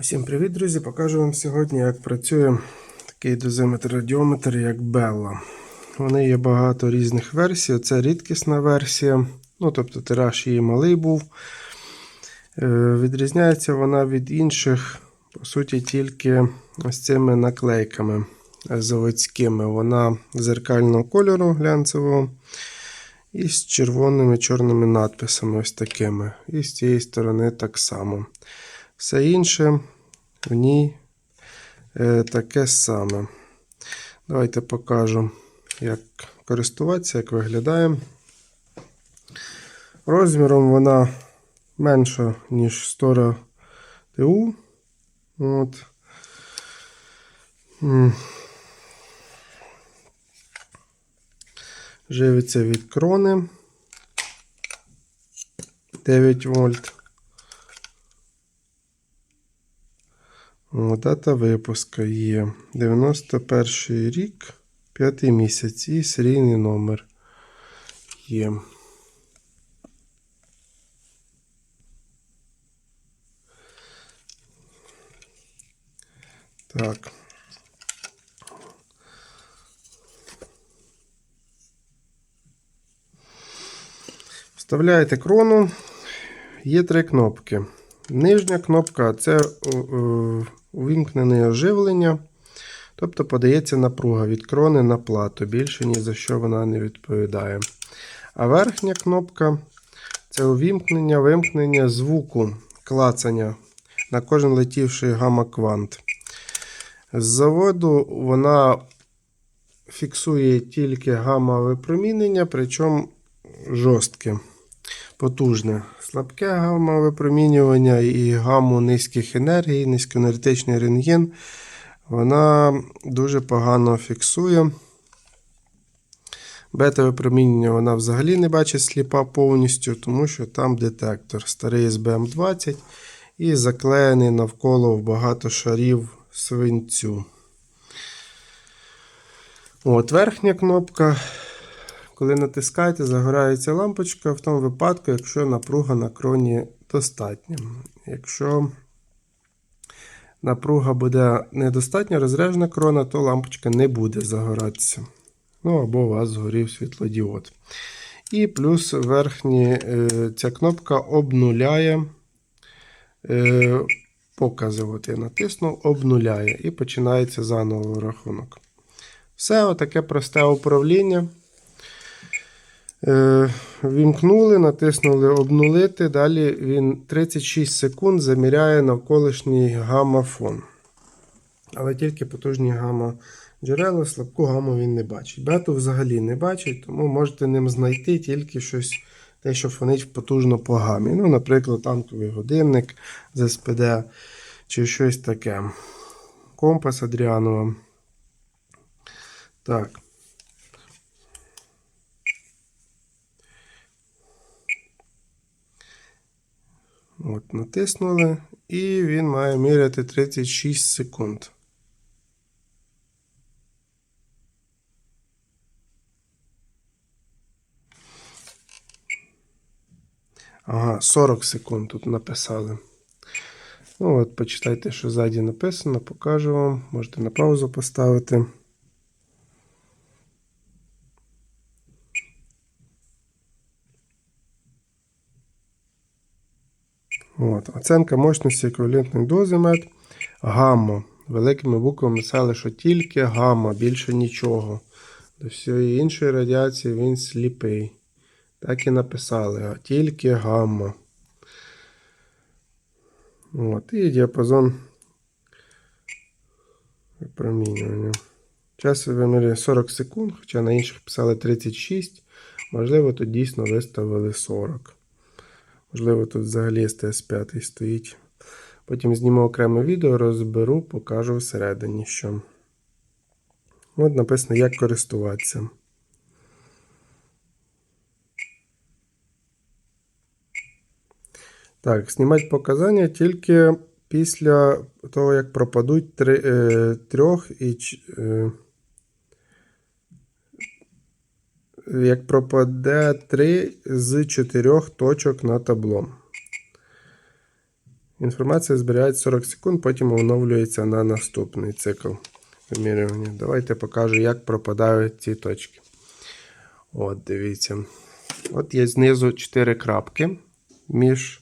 Усім привіт, друзі! Покажу вам сьогодні, як працює такий дозиметр-радіометр, як Bella. Вони є багато різних версій. Це рідкісна версія, ну тобто тираж її малий був. Е, Відрізняється вона від інших, по суті, тільки з цими наклейками заводськими. Вона зеркального кольору глянцевого. І з червоними чорними надписами, ось такими. І з цієї сторони так само. Все інше в ній е, таке саме. Давайте покажу, як користуватися, як виглядає. Розміром вона менша, ніж стора ТУ. От. Живиться від крони 9 вольт. Дата випуска є 91 рік, 5 місяць і серійний номер є. Так. Вставляєте крону. Є три кнопки. Нижня кнопка це е, е, увімкнене оживлення, тобто подається напруга від крони на плату. Більше ні за що вона не відповідає. А верхня кнопка це увімкнення, вимкнення звуку клацання на кожен летівший гамма-квант. З заводу вона фіксує тільки гамма-випромінення, причому жорстке, потужне. Слабке гамма-випромінювання і гамму низьких енергій, низькоенергетичний рентген, вона дуже погано фіксує. Бета-випромінення вона взагалі не бачить сліпа повністю, тому що там детектор старий SBM20 і заклеєний навколо в багато шарів свинцю. От Верхня кнопка. Коли натискаєте, загорається лампочка в тому випадку, якщо напруга на кроні достатня. Якщо напруга буде недостатня, розряжена крона, то лампочка не буде загоратися. Ну або у вас згорів світлодіод. І плюс верхні, е, ця кнопка обнуляє е, покази. От я натиснув, обнуляє і починається заново рахунок. Все, отаке просте управління. Е, Вімкнули, натиснули обнулити. Далі він 36 секунд заміряє навколишній гамма-фон. Але тільки потужні гамма джерела, слабку гамму він не бачить. Бету взагалі не бачить, тому можете ним знайти тільки щось, те, що фонить потужно по гамі. Ну, Наприклад, танковий годинник з СПД чи щось таке. Компас Адріанова. Так. От, Натиснули, і він має міряти 36 секунд. Ага, 40 секунд тут написали. Ну от, почитайте, що ззаді написано, покажу вам. Можете на паузу поставити. От. Оценка мощності еквівалентної дози мед. Гамма. Великими буквами писали, що тільки гамма, більше нічого. До всієї іншої радіації він сліпий. Так і написали, а тільки гамма. От, І діапазон випромінювання. Час вимірює 40 секунд, хоча на інших писали 36. Можливо, тут дійсно виставили 40. Можливо, тут взагалі СТС-5 стоїть. Потім зніму окреме відео, розберу, покажу всередині що. От написано, як користуватися. Так, знімати показання тільки після того, як пропадуть е, трьох і. Е, як пропаде 3 з 4 точок на табло. Інформація зберігається 40 секунд, потім оновлюється на наступний цикл вимірювання. Давайте покажу, як пропадають ці точки. От, дивіться. От є знизу 4 крапки між.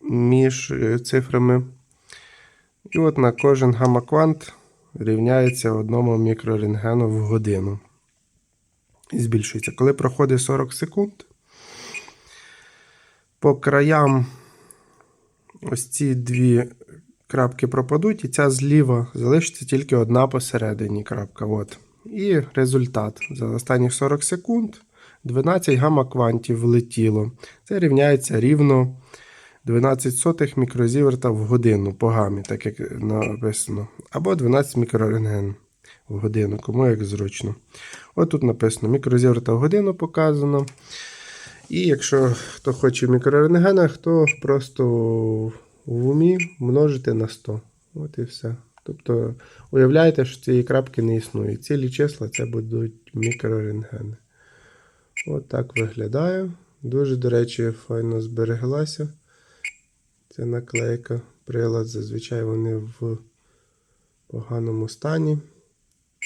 Між е, цифрами. І от на кожен гамма-квант рівняється одному мікрорентгену в годину. І збільшується. Коли проходить 40 секунд, по краям ось ці дві крапки пропадуть, і ця зліва залишиться тільки одна посередині крапка. От. І результат за останні 40 секунд 12 гамма-квантів влетіло. Це рівняється рівно 12 сотих мікрозіверта в годину по гамі, так як написано. Або 12 мікрорентген в годину, кому як зручно. От тут написано мікрозіверта в годину показано. І якщо хто хоче в мікрорентгенах, то просто в умі множити на 100. От і все. Тобто, уявляєте, що цієї крапки не існує. Цілі числа це будуть мікрорентгени. От так виглядає. Дуже, до речі, файно збереглася. Ця наклейка. Прилад, зазвичай вони в поганому стані.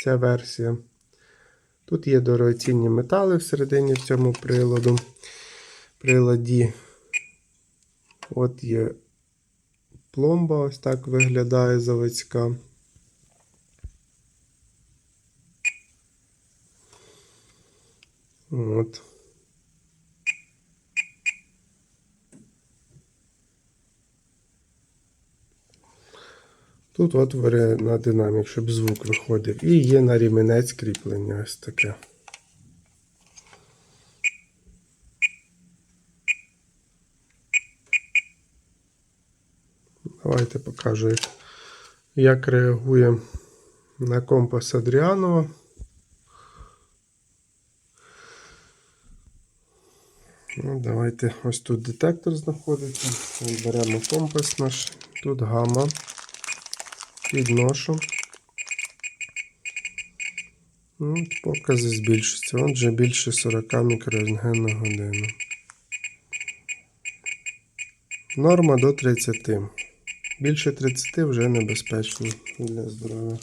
Ця версія. Тут є дорогоцінні метали всередині в цьому приладу. приладі. От є пломба, ось так виглядає заводська. От. Тут отвори на динамік, щоб звук виходив. І є на рівенець кріплення ось таке. Давайте покажу, як- реагує на компас Адріанова. Ну, давайте ось тут детектор знаходиться. Беремо компас наш, тут гамма. Підношу. Ну, Покази збільшуються. Отже, більше 40 мікрорентген на годину. Норма до 30. Більше 30 вже небезпечно для здоров'я.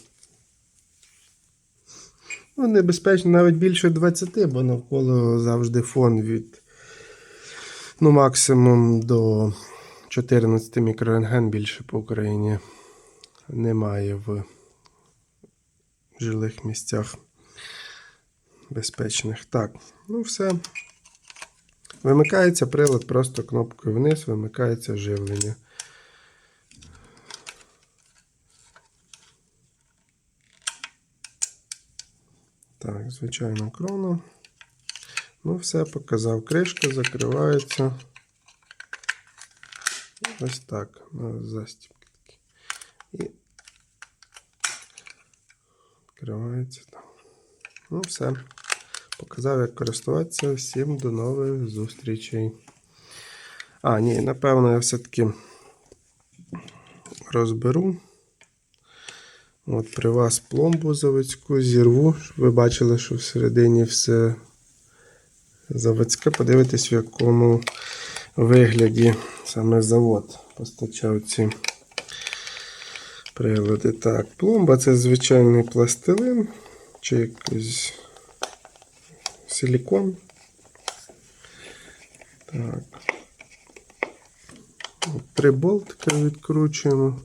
Ну, небезпечно навіть більше 20, бо навколо завжди фон від ну, максимум до 14 мікрорентген більше по Україні немає в жилих місцях безпечних. Так, ну все. Вимикається прилад просто кнопкою вниз, вимикається живлення. Так, звичайно, крона. Ну, все, показав. Кришка закривається. Ось так. На застібки такі. І відкривається. Ну, все. Показав, як користуватися. Всім до нових зустрічей. А, ні, напевно, я все-таки розберу. От при вас пломбу заводську зірву, ви бачили, що всередині все заводське. Подивитись, в якому вигляді саме завод постачав ці прилади. Так, пломба це звичайний пластилин чи якийсь силікон. Так. Три болтики відкручуємо.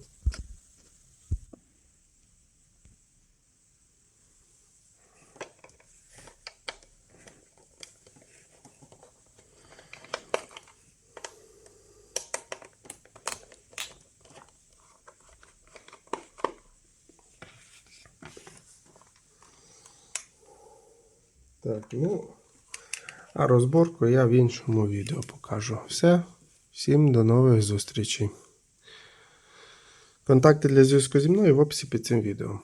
Так, ну, а розборку я в іншому відео покажу. Все. Всім до нових зустрічей. Контакти для зв'язку зі мною в описі під цим відео.